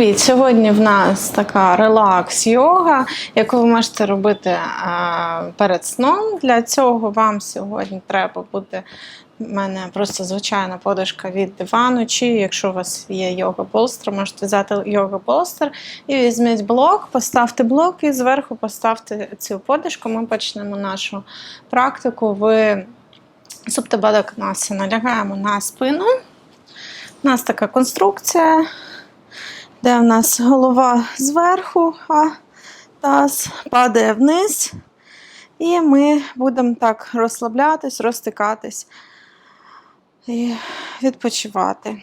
Привіт! Сьогодні в нас така релакс-йога, яку ви можете робити перед сном. Для цього вам сьогодні треба буде в мене просто звичайна подушка від дивану, чи якщо у вас є йога болстер, можете взяти йога болстер і візьміть блок, поставте блок і зверху поставте цю подушку. Ми почнемо нашу практику в Суптабадакнасі. Налягаємо на спину. У нас така конструкція де в нас голова зверху, а таз падає вниз. І ми будемо так розслаблятись, розтикатись і відпочивати.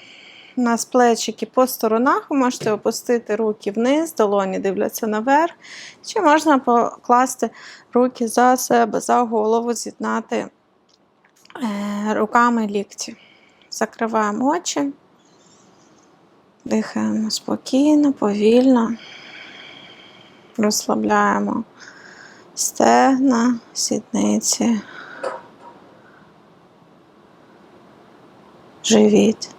У нас плечики по сторонах, ви можете опустити руки вниз, долоні дивляться наверх, чи можна покласти руки за себе, за голову, з'єднати е, руками лікті. Закриваємо очі. Дихаємо спокійно, повільно, розслабляємо стегна, сідниці, живіт.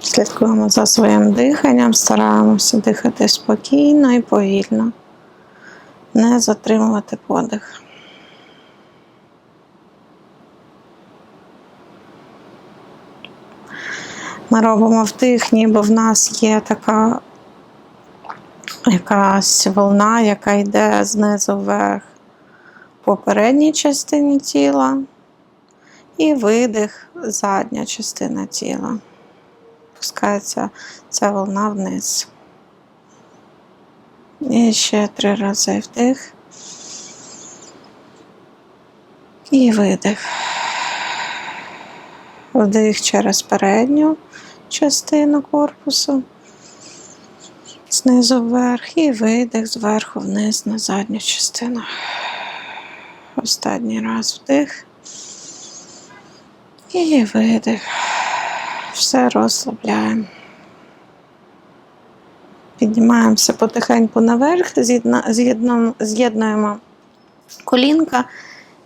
Слідкуємо за своїм диханням, стараємося дихати спокійно і повільно не затримувати подих. Ми робимо вдих, ніби в нас є така якась волна, яка йде знизу вверх по передній частині тіла, і видих задня частина тіла. Пускається ця волна вниз. І ще три рази вдих. І видих. Вдих через передню частину корпусу, знизу вверх, і видих зверху вниз на задню частину. Останній раз вдих. І видих. Все розслабляємо. Піднімаємося потихеньку наверх, з'єднуємо колінка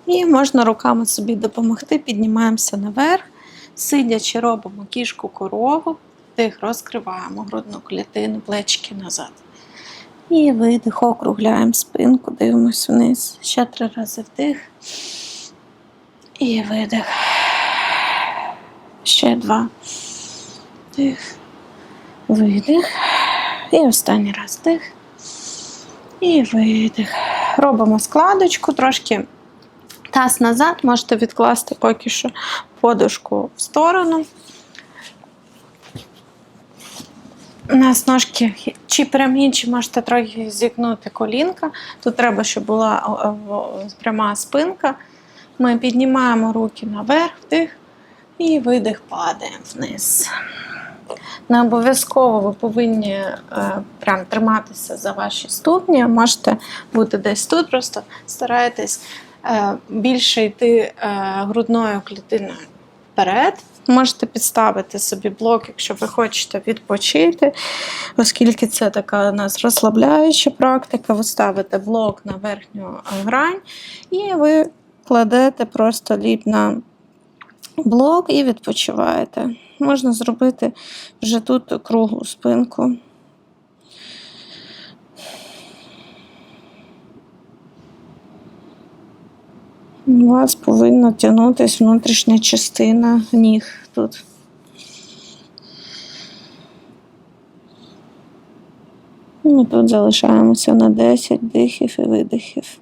і можна руками собі допомогти. Піднімаємося наверх, сидячи, робимо кішку корову, вдих, розкриваємо грудну клітину, плечки назад. І видих, округляємо спинку, дивимося вниз. Ще три рази вдих. І видих. Ще два. Вдих. Видих. І останній раз вдих. І видих. Робимо складочку, трошки таз назад, можете відкласти поки що подушку в сторону. У нас ножки чи прямі, чи можете трохи зігнути колінка. Тут треба, щоб була пряма спинка. Ми піднімаємо руки наверх, вдих, і видих падаємо вниз. Не обов'язково ви повинні е, прям триматися за ваші ступні. Можете бути десь тут, просто старайтесь е, більше йти е, грудною клітиною вперед. Можете підставити собі блок, якщо ви хочете відпочити, оскільки це така у нас розслабляюча практика. Ви ставите блок на верхню грань, і ви кладете просто лід на блок і відпочиваєте. Можна зробити вже тут круглу спинку. У вас повинна тягнутися внутрішня частина ніг тут. Ми тут залишаємося на 10 дихів і видихів.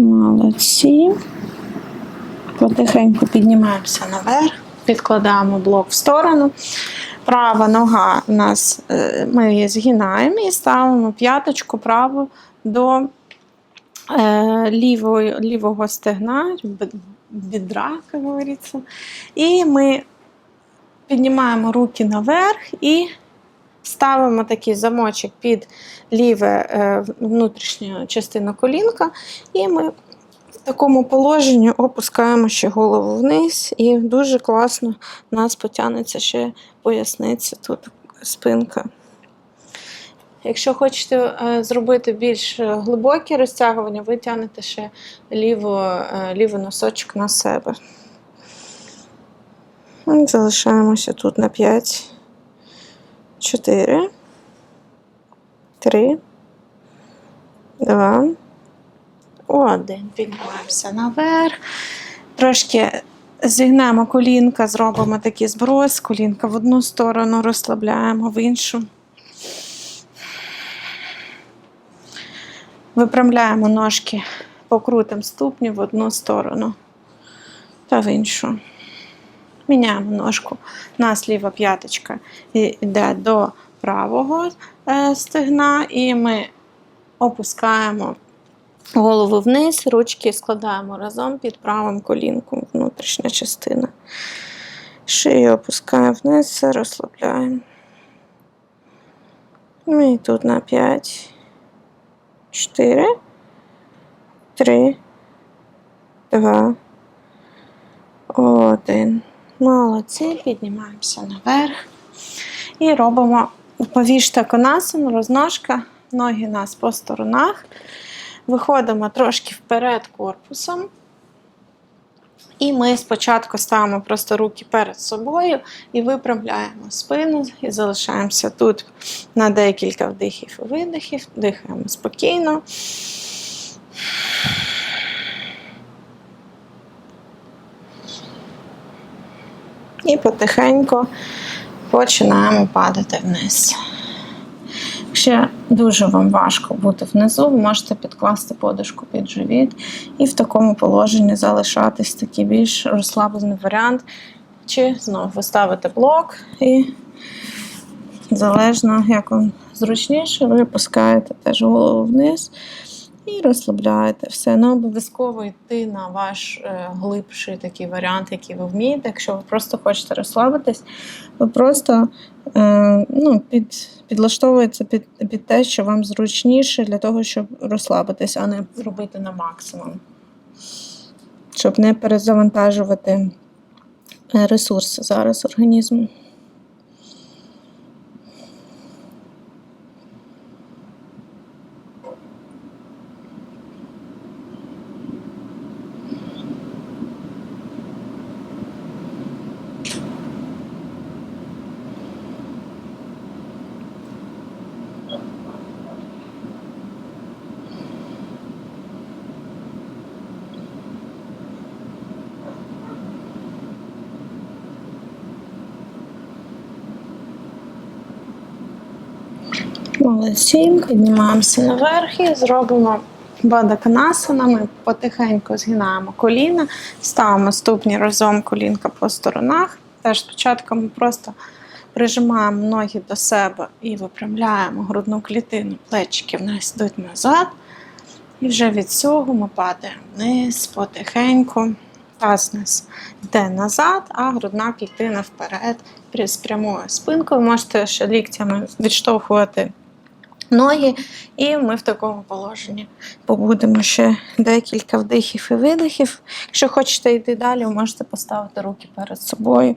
Молодці. Потихеньку піднімаємося наверх, підкладаємо блок в сторону. Права нога у нас, е, ми її згинаємо і ставимо п'яточку праву до е, лівого, лівого стегна, бідра, як говориться. І ми піднімаємо руки наверх і ставимо такий замочок під ліве е, внутрішню частину колінка, і ми в такому положенні опускаємо ще голову вниз, і дуже класно у нас потягнеться ще поясниця тут спинка. Якщо хочете е, зробити більш е, глибокі розтягування, ви тягнете ще е, лівий носочок на себе. Залишаємося тут на 5, 4, 3, 2, один. Піднімаємося наверх. Трошки зігнемо колінка, зробимо такий зброс. Колінка в одну сторону розслабляємо, в іншу. Випрямляємо ножки, покрутимо ступні в одну сторону та в іншу. Міняємо ножку. У нас ліва п'яточка йде до правого е, стегна, і ми опускаємо голову вниз, ручки складаємо разом під правим колінком, внутрішня частина. Шию опускаємо вниз, розслабляємо. Ну і тут на 5, 4, 3, 2, 1. Молодці, піднімаємося наверх. І робимо повіжта конасину, розножка, ноги нас по сторонах. Виходимо трошки вперед корпусом. І ми спочатку ставимо просто руки перед собою і виправляємо спину і залишаємося тут на декілька вдихів і видихів. Дихаємо спокійно. І потихеньку починаємо падати вниз. Якщо дуже вам важко бути внизу, ви можете підкласти подушку під живіт і в такому положенні залишатись такий більш розслаблений варіант. Чи знову ви ставите блок і залежно, як вам зручніше, ви опускаєте теж голову вниз і розслабляєте все. Ну, обов'язково йти на ваш е, глибший такий варіант, який ви вмієте. Якщо ви просто хочете розслабитись, ви просто е, ну, під, підлаштовуєте під, під те, що вам зручніше для того, щоб розслабитись, а не робити на максимум. Щоб не перезавантажувати е, ресурси зараз організму. Молодці, піднімаємося наверх і зробимо бадаканасана. Ми потихеньку згинаємо коліна, ставимо ступні разом колінка по сторонах. Теж спочатку ми просто прижимаємо ноги до себе і випрямляємо грудну клітину, плечики в нас йдуть назад. І вже від цього ми падаємо вниз потихеньку. Таз нас йде назад, а грудна клітина вперед з прямою спинкою. Можете ще ліктями відштовхувати ноги, і ми в такому положенні побудемо ще декілька вдихів і видихів. Якщо хочете йти далі, можете поставити руки перед собою.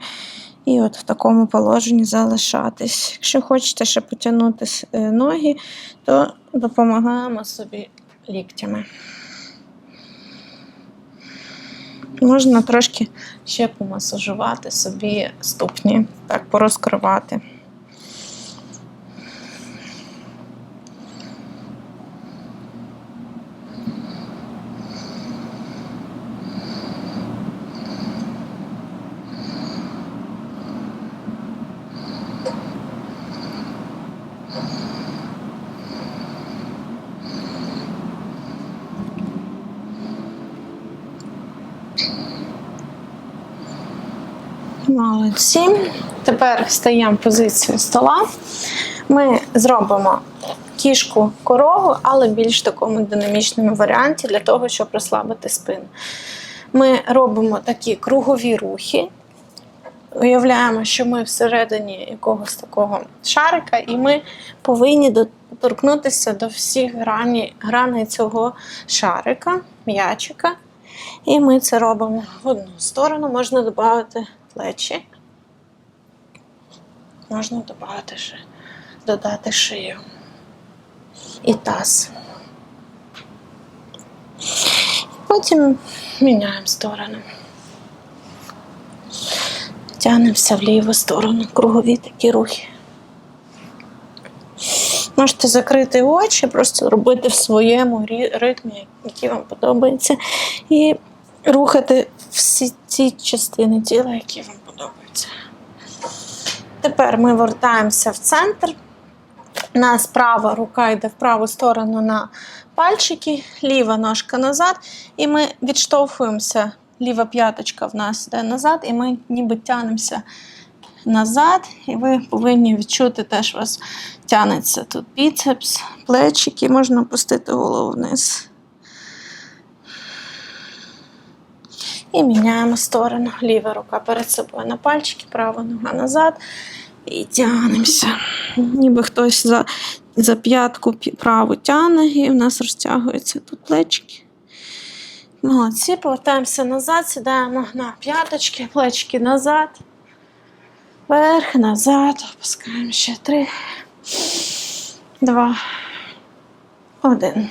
І от в такому положенні залишатись. Якщо хочете ще потягнути е, ноги, то допомагаємо собі ліктями. Можна трошки ще помасажувати собі ступні, так порозкривати. Молодці. Тепер стаємо в позицію стола. Ми зробимо кішку корову, але більш такому динамічному варіанті для того, щоб розслабити спину. Ми робимо такі кругові рухи. Уявляємо, що ми всередині якогось такого шарика, і ми повинні доторкнутися до всіх грані, граней цього шарика, м'ячика. І ми це робимо в одну сторону. Можна додати плечі. Можна додати ще, додати шию і таз. Потім міняємо сторону. Тягнемося в ліву сторону, кругові такі рухи. Можете закрити очі, просто робити в своєму ритмі, який вам подобається, і рухати всі ці частини тіла, які вам подобаються. Тепер ми вертаємося в центр. У нас права рука йде в праву сторону на пальчики, ліва ножка назад, і ми відштовхуємося. Ліва п'яточка в нас йде назад, і ми ніби тянемося назад, і ви повинні відчути теж у вас тянеться тут біцепс, плечики, можна опустити голову вниз. І міняємо сторону. Ліва рука перед собою на пальчики, права нога назад. І тягнемося. Ніби хтось за, за п'ятку праву тягне, і в нас розтягуються тут плечики. Молодці, повертаємося назад, сідаємо на п'яточки, плечики назад. Вверх, назад, опускаємо ще три, два, один.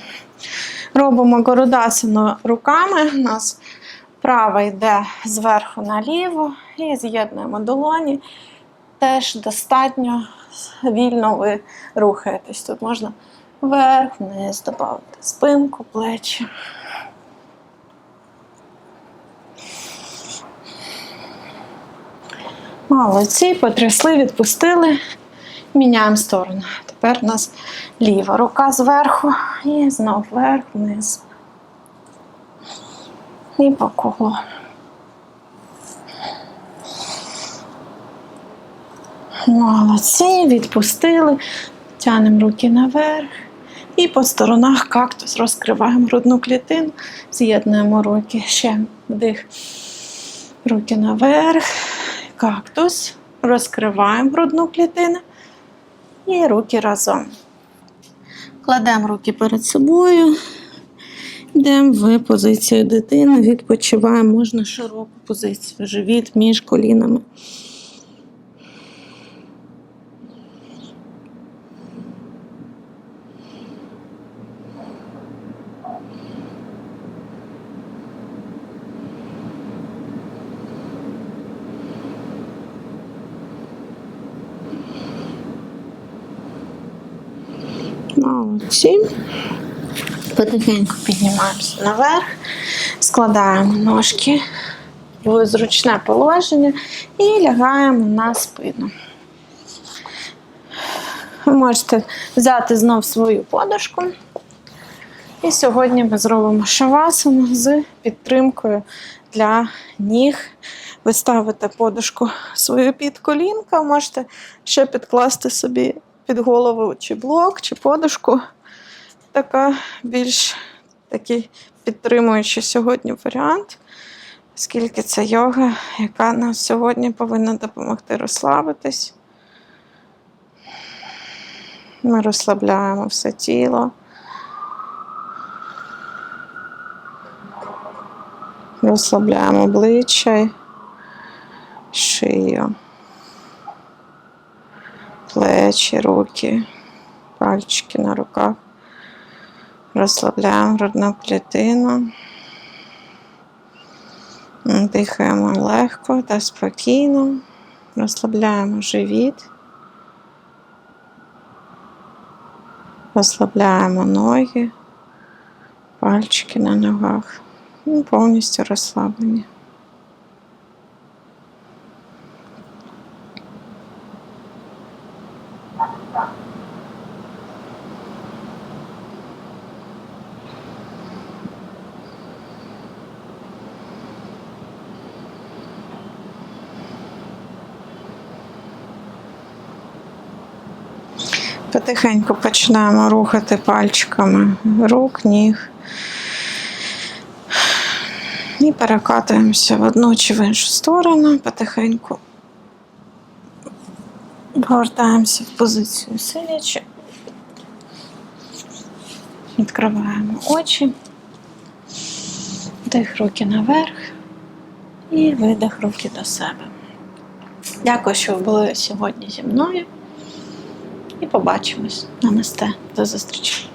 Робимо городасину руками. У нас права йде зверху наліво і з'єднуємо долоні. Теж достатньо вільно ви рухаєтесь. Тут можна вверх, вниз, додати спинку, плечі. Молодці, потрясли, відпустили. Міняємо сторону. Тепер у нас ліва рука зверху і знов вверх, вниз. І по колу. Молодці, відпустили. Тянемо руки наверх. І по сторонах кактус розкриваємо грудну клітину, з'єднуємо руки. Ще вдих. Руки наверх. Кактус. Розкриваємо грудну клітину. І руки разом. Кладемо руки перед собою. Йдемо в позицію дитини, відпочиваємо, можна широку позицію, живіт між колінами. Молодці. Потихеньку піднімаємося наверх, складаємо ножки в зручне положення і лягаємо на спину. Ви можете взяти знов свою подушку. І сьогодні ми зробимо шавасану з підтримкою для ніг. Ви ставите подушку свою під колінка, можете ще підкласти собі під голову чи блок, чи подушку. Така більш такий підтримуючий сьогодні варіант, оскільки це йога, яка нам сьогодні повинна допомогти розслабитись. Ми розслабляємо все тіло. Розслабляємо обличчя, шию, плечі, руки, пальчики на руках. Розслабляємо грудну клітину. Дихаємо легко та спокійно. Розслабляємо живіт. Розслабляємо ноги, пальчики на ногах. Ну, Повністю розслаблені. Потихеньку починаємо рухати пальчиками рук, ніг. І перекатуємося в одну чи в іншу сторону. Потихеньку повертаємося в позицію сидячи. Відкриваємо очі. Вдих руки наверх і видих руки до себе. Дякую, що ви були сьогодні зі мною. І побачимось. Намасте. До зустрічі.